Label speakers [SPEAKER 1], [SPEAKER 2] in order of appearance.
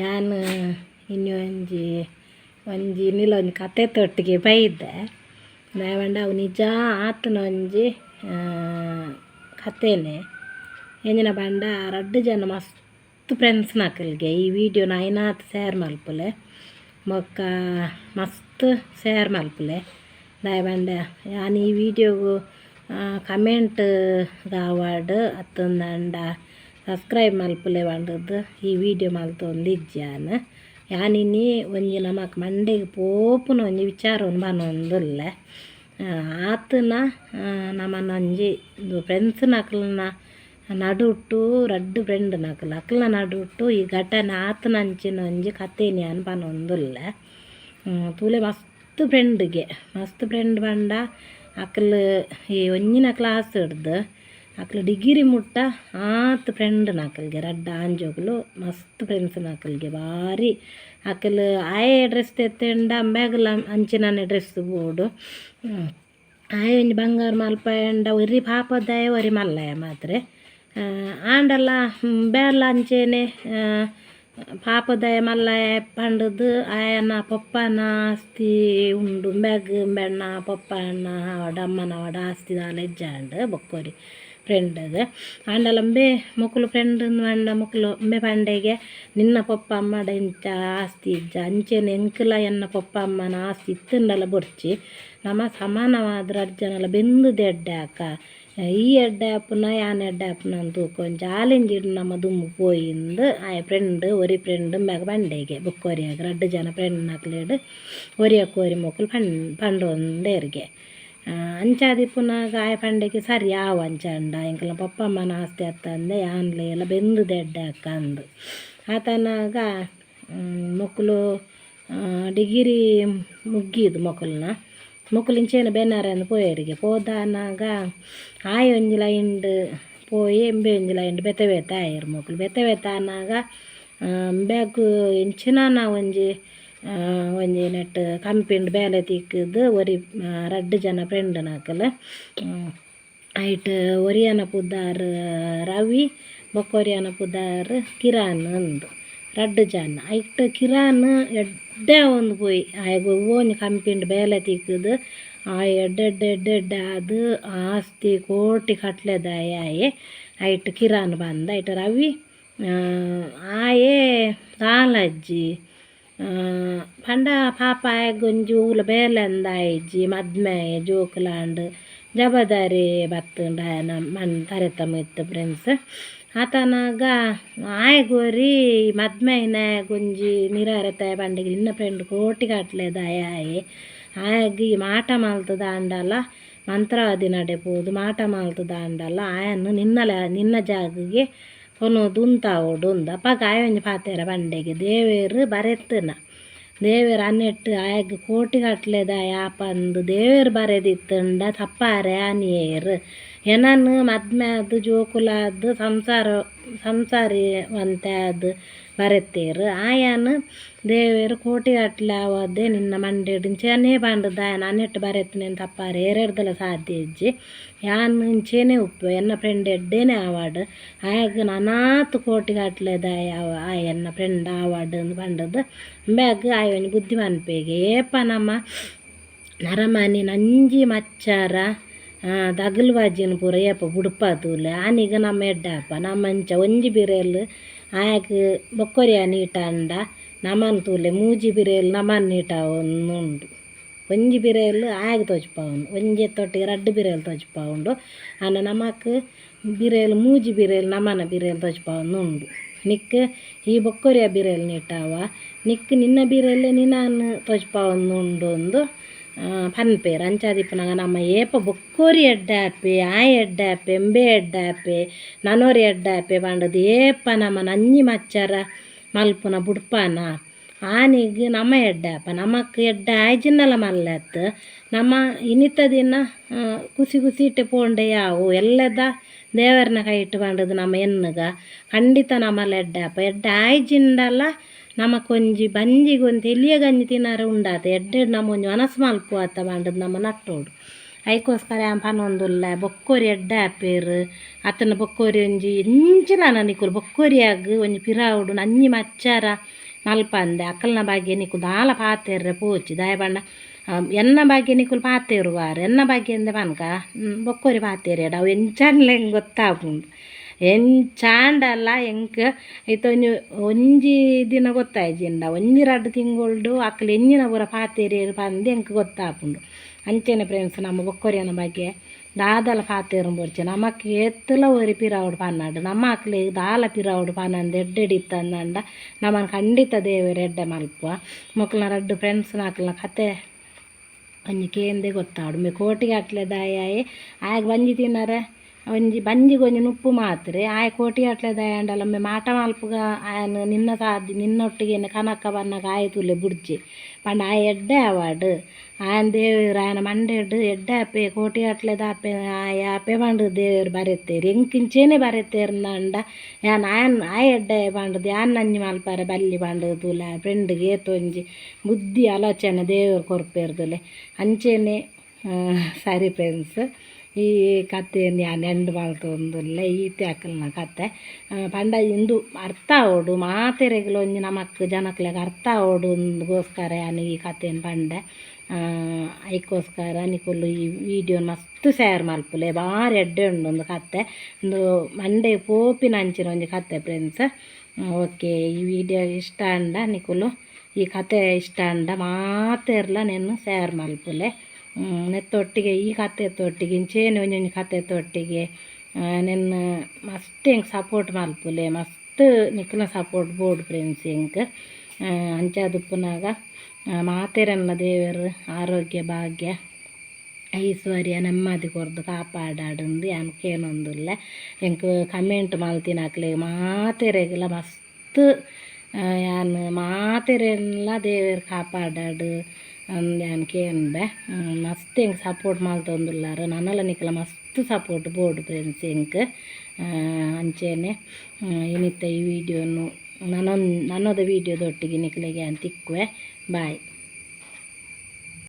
[SPEAKER 1] ನಾನು ಇನ್ನು ಒಂಜಿ ಒಂಜಿ ಒಂಜಿ ಕತೆ ತೊಟ್ಟಿಗೆ ಬೈದ್ದೆ ದಾಯವಂಡ, ಅವು ನಿಜ ಆತನ ಒಂಜಿ ಕತೆನೆ ಎಂಜಿನ ಬಂಡ ರಡ್ಡು ಜನ ಮಸ್ತ್ ಫ್ರೆಂಡ್ಸ್ ನಾಕಲ್ಗೆ. ಈ ವಿಡಿಯೋ ನೈನಾತ್ ಶೇರ್ ಮಲ್ಪುಲೆ. ಮೊಕ್ಕ ಮಸ್ತ್ ಶೇರ್ ಮಲ್ಪುಲೆ. ದಾಯ ಬಂಡ ನಾನು ಈ ವಿಡಿಯೋಗು ಕಮೆಂಟ್ ದಾವಾಡ್ ಅತ್ತೊಂದಂಡ ಸಬ್ಸ್ಕ್ರೈಬ್ ಮಲ್ಪುಲೆ ಬಂಡದ್ದು ಈ ವಿಡಿಯೋ ಮಲ್ತೊಂದಿಜ್ಜಾನ. ಯಾನಿನ್ನಿ ಒಂಜಿ ನಮಕ್ ಮಂಡೆಗ್ ಪೋಪುನ ಒಂಜಿ ವಿಚಾರ ಬನ್ನೊಂದುಲ್ಲೆ ಆತನ ನಮ್ಮ ನಂಜಿ ಫ್ರೆಂಡ್ಸ್ ನಕಲ್ನ ನಡುಟ್ಟು ರಡ್ ಫ್ರೆಂಡ್ ನಕಲ್, ಅಕ್ಲ್ನ ನಡುಟ್ಟು, ಈ ಘಟನೆ ಆತನ ಅಂಚಿನ ಒಂಜಿ ಕಥೆನಿ ಅನ್ ಪನ್ನೊಂದುಲ್ಲೆ ತೂಲೆ ಮಸ್ತ್ ಫ್ರೆಂಡ್ಗೆ ಮಸ್ತ್ ಫ್ರೆಂಡ್ ಬಂಡ ಅಕ್ಲ್ ಈ ಒಂಜಿನ ಕ್ಲಾಸ್ ಹಿಡ್ದು ಅಕ್ಲು ಡಿಗ್ರಿ ಮುಟ್ಟ ಆತ್ ಫ್ರೆಂಡ್ ನಾಕಲ್ಗೆ, ರಡ್ಡ ಆಂಜೋಗ್ಲು, ಮಸ್ತ್ ಫ್ರೆಂಡ್ಸ್ ನಾಕಲ್ಗೆ, ಭಾರಿ. ಅಕಲ್ ಆಯೆ ಡ್ರೆಸ್ ತೆತ್ತಂಡ ಅಂಬ್ಯಾಗಲ ಅಂಚಿನ ಡ್ರೆಸ್ ಬೋಡು. ಆಯೆ ಒಂಜಿ ಬಂಗಾರ ಮಲ್ಪ ಎಂಡ ಒರಿ ಪಾಪದಾಯ ಒರಿ ಮಲ್ಲಯ ಮಾತ್ರೆ. ಆಂಡಲ್ಲ ಬೇಲ ಅಂಚೆನೆ ಪಾಪದಾಯ ಮಲ್ಲಯ ಪಂಡದು, ಆಯನ ಪಪ್ಪನ ಆಸ್ತಿ ಉಂಡು. ಬ್ಯಾಗ್ ಬೆಣ್ಣ ಪಪ್ಪನ ಅವಡ ಅಮ್ಮನ ಅವಡ ಆಸ್ತಿ ದಾಲ ಬೊಕ್ಕೋರಿ ಬೊಕ್ಕೊರಿ. ಫ್ರೆಂಡದು ಆಂಡಲಂಬೆ ಮೊಕ್ಕಲು ಫ್ರೆಂಡ್ ಪಂಡ ಮೊಕ್ಕಲು ಅಂಬೆ ಪಂಡೆಗೆ ನಿನ್ನ ಪಪ್ಪ ಅಮ್ಮಡ ಇಂಚ ಆಸ್ತಿ ಇಜ್ಜ ಅಂಚೆನೆ ಎಂಕಲ ಎನ್ನ ಪಪ್ಪ ಅಮ್ಮನ ಆಸ್ತಿ ಇತ್ತಂಡಲ ಬೊರ್ಚಿ. ನಮ್ಮ ಸಮಾನವಾದ ಅರ್ಜನಲ ಬೆಂದುದು ಎಡ್ಡೆ ಅಕ್ಕ ಈ ಎಡ್ಡೆ ಆಪುನ ಯಾನ್ ಎಡ್ಡೆ ಆಪುನ ಅಂತ ಕೊಂಚ ಆಲೆಂಜಿಡು ನಮ್ಮ ದುಮ್ಮು ಪೋಯಿಂದು ಆಯ ಫ್ರೆಂಡ್ ಒರಿ ಫ್ರೆಂಡ್ ಮ್ಯಾಗ ಬಂಡೆಗೆ ಬುಕ್ಕೋರಿಯಾಗ ರಡ್ಡು ಜನ ಫ್ರೆಂಡ್ ನಕ್ಲೇಡು ಒರಿಯಕ್ಕೆ ಮೊಕ್ಕಲು ಪಂಡ್ ಪಂಡೊಂದೇರ್ಗೆ ಅಂಚಾದಿಪ್ಪುನಾಗ ಆಯ ಪಂಡೆಗೆ ಸರಿ ಯಾವ ಅಂಚಾಂಡ ಎಂಕಲ್ನ ಪಪ್ಪ ಅಮ್ಮನ ಆಸ್ತಿ ಅತ್ತಂದೆ ಯಾನ್ಲೆ ಎಲ್ಲ ಬೆಂದು ದೆಡ್ಡೆ ಅಕ್ಕ ಅಂದು ಆತನಾಗ ಮೊಕ್ಕಲು ಡಿಗಿರಿ ಮುಗ್ಗಿದು ಮೊಕ್ಕಲ್ನ ಮೊಕ್ಕಲು ಇಂಚೇನ ಬೆನ್ನಾರನ್ನು ಪೋಯರಿಗೆ ಪೋದಾನಾಗ ಆಯ ಒಂಜಿ ಲೈಂಡ್ ಪೋಯಿ ಎಂಬೆ ಒಂಜಿ ಲೈಂಡ್ ಬೆತ್ತ ಬೆತ್ತ ಆಯರು ಮೊಕ್ಕಲು ಬೆತ್ತ ಬೆತ್ತ ಅನ್ನಾಗ ಬ್ಯಾಗ್ ಇಂಚಿನ ಒಂಜಿ ಆ, ಒಂಜಿ ನೆಟ್ ಕಂಪಿಂಡ್ ಬೇಲೆ ತಿಕ್ಕದು ಒರಿ ಆ, ರಡ್ಡು ಜನ ಫ್ರೆಂಡ್ ನಾಕಲ್ ಐಟ್ ಒರಿಯನ ಪುದಾರ್ ರವಿ ಬೊಕ್ಕೊರಿಯನ ಪುದಾರ್ ಕಿರಾನ್ ಅಂದು ರಡ್ಡು ಜನ ಐಟ್ ಕಿರಾನ್ ಎಡ್ಡೆ ಒಂದು ಪೋಯಿ ಆಯ್ಗ ಓನ್ ಕಂಪಿಂಡ್ ಬೇಲೆ ತಿಕ್ಕದು ಆ ಎಡ್ಡೆ ಎಡ್ಡೆ ಎಡ್ಡೆ ಎಡ್ಡೆ ಅದು ಆಸ್ತಿ ಕೋಟಿ ಕಟ್ಲೆದಾಯ ಆಯೆ ಐಟ್ ಕಿರಾನ್ ಬಂದ ಐಟ್ ರವಿ ಆ, ಆಯೆ ಸಾಲಜ್ಜಿ ಪಂಡ ಪಾಪ ಗೊಂಜಿ ಊಲ ಬೇಲೆಂದ ಇಜ್ಜಿ ಮದ್ಮೆ ಜೋಕುಲಾಂಡ್ ಜಬದಾರಿ ಬತ್ತುಂಡ ನಮ್ಮ ಮನ್ ತರೆತ ಮಿತ್ತು ಫ್ರೆಂಡ್ಸ್ ಆತನಾಗ ಆಯಗೋರಿ ಮದ್ಮೆನ ಗೊಂಜಿ ನಿರಾರತ ಬಂಡಿಗೆ ಇನ್ನ ಫ್ರೆಂಡ್ ಕೋಟಿ ಕಟ್ಲೆದಾಯ ಆಯೆ ಆಯಗ್ ಮಾಟ ಮಾಲ್ತದ ಅಂಡಲ್ಲ ಮಂತ್ರಾವಧಿ ನಡೆಬೋದು ಮಾಟ ಮಾಲ್ತದ ಅಂಡಲ್ಲ ಆಯನ್ನು ನಿನ್ನಲ ನಿನ್ನ ಜಾಗಗೆ ಕೊನೋದು ಉಂತಾವೋಡು ಉಂದ ಅಪ್ಪಾಗ ಆಯ ಒಂಜಿ ಪಾತೆರ ಬಂಡೆಗೆ ದೇವೇರು ಬರೆತ್ತನ ದೇವೇರು ಅನ್ನೆಟ್ಟು ಆಯಗ್ ಕೋಟಿ ಕಟ್ಲೆದ ಯಾಪಂದು ದೇವೇರು ಬರೆದಿತ್ತಂಡ ತಪ್ಪಾರೆ ಆನಿಯೇರು ಎನನ್ ಮದ್ಮೆ ಅದು ಜೋಕುಲಾದು ಸಂಸಾರ ಸಂಸಾರಿವಂತೆ ಅದು ಬರೆತ್ತೇರು ಆಯನ್ ದೇವೇರು ಕೋಟಿ ಗಟ್ಲೆ ಆವದ್ದೆ ನಿನ್ನ ಮಂಡೆಡು ಇಂಚೆನೇ ಬಂಡದ ನಾನೆಟ್ಟು ಬರೆತ್ತೀನಿ ಅಂತ ಅಪ್ಪಾರೆ. ಏರೆಡ್ದಲ ಸಾಧ್ಯ ಇಜ್ಜಿ. ಯಾನ್ ಇಂಚೆನೆ ಉಪ್ಪು, ಎನ್ನ ಫ್ರೆಂಡ್ ಎಡ್ಡೇನೆ ಆವಾಡ್. ಆಯಾಗ ನಾನಾತ್ ಕೋಟಿ ಗಟ್ಲೆದ ಯಾವ ಆ ಎನ್ನ ಫ್ರೆಂಡ್ ಆವಾಡ್ ಅಂದ್ ಬಂಡದು. ಬ್ಯಾಗ್ ಆಯ ಒಂಜಿ ಬುದ್ಧಿ ಮನ್ಪೇಗೆ ಏಪ ನಮ್ಮ ನರಮನಿ ನಂಜಿ ಮಚ್ಚಾರ ದಗಲು ವಾಜಿನ ಪೂರ ಏಪ ಬುಡುಪದೂಲೆ ಆನೀಗ ನಮ್ಮ ಎಡ್ಡಾಪ ನಮ್ಮಂಚ ಒಂಜಿ ಬಿರೆಲ್. ಆಯಕ್ ಬೊಕ್ಕೊರಿಯ ನೀಟ ಅಂಡ. ನಮನ್ ತೂಲೆ ಮೂಜಿ ಬಿರೆಲ್ ನಮನ್ ನೀಟ ಒಂದುಂಡು ಒಂಜಿ ಬಿರೆಯಲ್ಲಿ ಆಗಿ ತೋಜ್ಪಾವುಂಡು. ಒಂಜೆ ತೊಟ್ಟಿಗೆ ರಡ್ಡು ಬಿರೆಯಲ್ಲಿ ತೋಜ್ಪಾವುಂಡು. ಅನ್ನ ನಮಕ್ ಬಿರೆಲ್ ಮೂಜಿ ಬಿರೆಲ್ ನಮನ ಬಿರೆಲ್ ತೋಜ್ಪಾವುಂಡು ಉಂಡು ನಿಕ್ ಈ ಬೊಕ್ಕೊರಿಯ ಬಿರೆಲ್ ನೀಟಾವ. ನಿಕ್ ನಿನ್ನ ಬಿರೆಯಲ್ಲೇ ನಿನ್ನ ತೋಜ್ಪಾವುಂಡು ಉಂಡು ಒಂದು ಪನ್ಪೇರು ಅಂಚಾದಿಪ್ಪನಾಗ ನಮ್ಮ ಏಪ ಬೊಕ್ಕೋರಿ ಎಡ್ಡಾಪೆ ಆ ಎಡ್ಡಾಪೆ, ಎಂಬೆ ಎಡ್ಡಾಪೆ, ನನೋರಿ ಎಡ್ಡಾಪೆ ಬಾಂಡದು ಏಪ ನಮ್ಮ ನಂಜಿ ಮಚ್ಚರ. ಮಲ್ಪುನ ಬುಡ್ಪಾನ. ಆನಿಗ್ ನಮ್ಮ ಎಡ್ಡಾಪ. ನಮಕ್ ಎಡ್ಡ ಆಯ್ಜಿನ್ನಲ ಮಲ್ಲತ್. ನಮ್ಮ ಇನಿತ ದಿನ ಕುಸಿ ಕುಸಿ ಇಟ್ಟು ಪೋಂಡೆ ಯಾವು. ಎಲ್ಲದ ದೇವರನ ಕೈ ಇಟ್ಟು ಬಂಡದು ನಮ್ಮ ಎನ್ನುಗ ಖಂಡಿತ ನಮ್ಮಲ್ಲ ಎಡ್ಡಾಪ. ಎಡ್ಡ ಆಯ್ಜಿಂಡಲ್ಲ ನಮಕೊಂಜಿ ಬಂಜಿಗೊಂದು ಎಲಿಯ ಗಂಜಿ ತಿನ್ನಾರ ಉಂಡಾತ. ಎಡ್ಡೆಡ್ ನಮ್ಮ ಒಂಜಿ ಮನಸ್ಸು ಮಲ್ಪು ಆತ ಪಂಡದು ನಮ್ಮ ನಟ್ಟೋಡು. ಆನ್ ಪನೊಂದುಲ್ಲ ಬೊಕ್ಕೋರಿ ಎಡ್ಡೆ ಆಪೇರು ಅತ್ತನ ಬೊಕ್ಕೋರಿ ಒಂಜಿ ಎಂಚಿನ ನಿಕುಲು ಬೊಕ್ಕೋರಿಯಾಗ ಒಂಜಿ ಪಿರಾವುಡು ಅಂಜಿ ಮಚ್ಚಾರ ಮಲ್ಪಂದೆ ಅಕ್ಕಲ್ನ ಭಾಗ್ಯ ನಿಕು ದಾಲ ಪಾತೆರ್ರೆ ಪೋಚಿ ದಾಯ ಬಣ್ಣ ಎನ್ನ ಭಾಗ್ಯ ನಿಕುಲು ಪಾತೇರು ವಾರು ಎನ್ನ ಅಂದೆ ಪನ್ಕ ಬೊಕ್ಕೋರಿ ಪಾತೇರಿ ಅವು ಎಂಚಾನ್ಲೆ ಹೆಂಗೆ ಗೊತ್ತಾಪುಂಡು ಎಂಚಾಂಡಲ್ಲ ಎಂಕ್ ಐತ ಒಂಜಿ ದಿನ ಗೊತ್ತಾಯ್ಜಿಂಡ ಒಂಜಿ ರಡ್ಡ್ ತಿಂಗೊಳ್ಡು ಅಕ್ಕಲು ಎಂಜಿನ ಪೂರ ಪಾತೇರಿ ಪಂದೆ ಎಂಕ್ ಗೊತ್ತಾಪುಂಡು ಅಂಚೆನೆ ಫ್ರೆಂಡ್ಸ್ ನಮ್ಮ ಬೊಕ್ಕೊರಿಯನ ಬಗ್ಗೆ ದಾದಲ ಪಾತೇರು ಬೋಡ್ಚೆ ನಮಕ್ ಎತ್ತಲ ಒರಿ ಪಿರಾವುಡು ಪನ್ನಾಡು ನಮ್ಮ ಅಕ್ಲೆ ದಾಲ ಪಿರಾವುಡು ಪನ್ನಂದು ಎಡ್ಡೆಡಿತ್ತಂದಂಡ ನಮ್ಮನ್ನು ಖಂಡಿತ ದೇವರು ಎಡ್ಡೆ ಮಲ್ಪುವ ಮಕ್ಕಳನ್ನ ರಡ್ಡು ಫ್ರೆಂಡ್ಸ್ನ ಅಕ್ಲನ ಕತೆ ಒಂಜಿ ಕೇಂದೆ ಗೊತ್ತಾಡು ಮೆ ಕೋಟಿಗೆ ಅಟ್ಲೆ ದಾಯಾಯಿ ಆಯ್ಗ ಬಂಜಿ ತಿನ್ನರೆ ಒಂಜಿ ಬಂಜಿಗೆ ಒಂಜಿ ಉಪ್ಪು ಮಾತ್ರೆ ಆಯ ಕೋಟಿ ಅಟ್ಲೆ ದಯಾಂಡಲ ಒಮ್ಮೆ ಮಾಟ ಮಲ್ಪುಗ ಆಯನ ನಿನ್ನ ಸಾಧಿ ನಿನ್ನೊಟ್ಟಿಗೆ ಕನಕ ಬನ್ನಗ ಆಯ ತುಲೆ ಬುಡ್ಜಿ ಪಂಡ ಆಯ ಎಡ್ಡೆ ಅವಾರ್ಡ್ ಆಯನ ದೇವರು ಆಯನ ಮಂಡೆಡ್ ಎಡ್ಡೆ ಅಪ್ಪೆ ಕೋಟಿ ಅಟ್ಲೆ ದಾಪೆ ಆಯ ಅಪ್ಪೆ ಪಂಡ್ ದೇವರು ಬರೆತ್ತೇರಿ ಎಂಕಿಂಚೇನೆ ಬರೆತ್ತೇರ್ನಂಡ ಯಾನ್ ಆಯನ್ ಆಯ ಎಡ್ಡೆ ಪಂಡದು ಯಾನ್ ನಂಜಿ ಮಲ್ಪಾರೆ ಬಲ್ಲಿ ಪಂಡ್ ತುಲ ಫ್ರೆಂಡ್ಗೆ ಏತೊಂಜಿ ಬುದ್ಧಿ ಆಲೋಚನೆ ದೇವರು ಕೊರ್ಪೇರ್ದುಲೆ ಅಂಚೆನೆ ಸರಿ ಫ್ರೆಂಡ್ಸ್ ಈ ನಾನು ಎಂಡ್ ಮಲ್ತೊಂದುಲ್ಲೆ ಈತೆ ಅಕ್ಕಲ್ನ ಕತೆ. ಪಂಡ ಇಂದು ಅರ್ಥ ಓಡು ಮಾತೆರೆಗ್ಲ ಒಂಜಿ ನಮಕ್ ಜನಕ್ಲೆಗ್ ಅರ್ಥ ಆವೊಡುಗೋಸ್ಕರ ಯಾನು ಈ ಕತೆನ್ ಪಂಡೆ. ಐಕೋಸ್ಕರ ನಿಕುಲು ಈ ವಿಡಿಯೋ ಮಸ್ತ್ ಶೇರ್ ಮಲ್ಪುಲೆ ಭಾರಿ ಎಡ್ಡೆ ಉಂಡು ಒಂದು ಕತೆ. ಒಂದು ಮಂಡೆ ಪೋಪಿನ ಅಂಚಿನ ಒಂಜಿ ಕತೆ ಫ್ರೆಂಡ್ಸ್ ಓಕೆ, ಈ ವಿಡಿಯೋ ಇಷ್ಟ ಅಂಡ ನಿಕುಲು ಈ ಕತೆ ಇಷ್ಟ ಅಂಡ, ಮಾತೆರ್ಲ ನೆನ್ನು ಶೇರ್ ಮಲ್ಪುಲೆ ನೆತ್ತೊಟ್ಟಿಗೆ, ಈ ಕತೆ ತೊಟ್ಟಿಗೆ, ಇಂಚೇನು ಒಂಜೊಂಜಿ ಕತೆ ತೊಟ್ಟಿಗೆ ನೆನ್ನ ಮಸ್ತ್ ಹೆಂಗೆ ಸಪೋರ್ಟ್ ಮಲ್ಪುಲೆ ಮಸ್ತ್ ನಿಕ್ಲ ಸಪೋರ್ಟ್ ಬೋರ್ಡ್ ಫ್ರೆಂಡ್ಸ್ ಹೆಂಗ್ ಅಂಚಾದುಪ್ಪನಾಗ ಮಾತೆರನ್ನ ದೇವರು, ಆರೋಗ್ಯ, ಭಾಗ್ಯ, ಐಶ್ವರ್ಯ, ನೆಮ್ಮದಿ ಕೊರ್ದು ಕಾಪಾಡಾಡಂದು ಏನೊಂದುಲ್ಲ ಎಂಕ್ ಕಮೆಂಟ್ ಮಲ್ತಿನಾಕ್ಲೆ ಮಾತೆರೆಗ್ಲ ಮಸ್ತ್ ಯಾನ್ ಮಾತೆರೆಲ್ಲ ದೇವರು ಕಾಪಾಡಾಡು ಅಂದ್ ಅನ್ಕೆ ಅಂದೆ. ಮಸ್ತ್ ಹೆಂಗೆ ಸಪೋರ್ಟ್ ಮಲ್ತೊಂದುಲ್ಲಾರು ನನ್ನಲ ನಿಕ್ಲ ಮಸ್ತ್ ಸಪೋರ್ಟ್ ಬೋಡು ಫ್ರೆಂಡ್ಸ್ ಎಂಕ್ ಅಂಚೆನೆ ಏನಿತ್ತ ಈ ವಿಡಿಯೋನು ನನ್ನೊಂದು ನನ್ನದ ವೀಡಿಯೋದೊಟ್ಟಿಗೆ ನಿಕ್ಲೆಗೆ ಅಂತಿಕ್ವೆ. ಬಾಯ್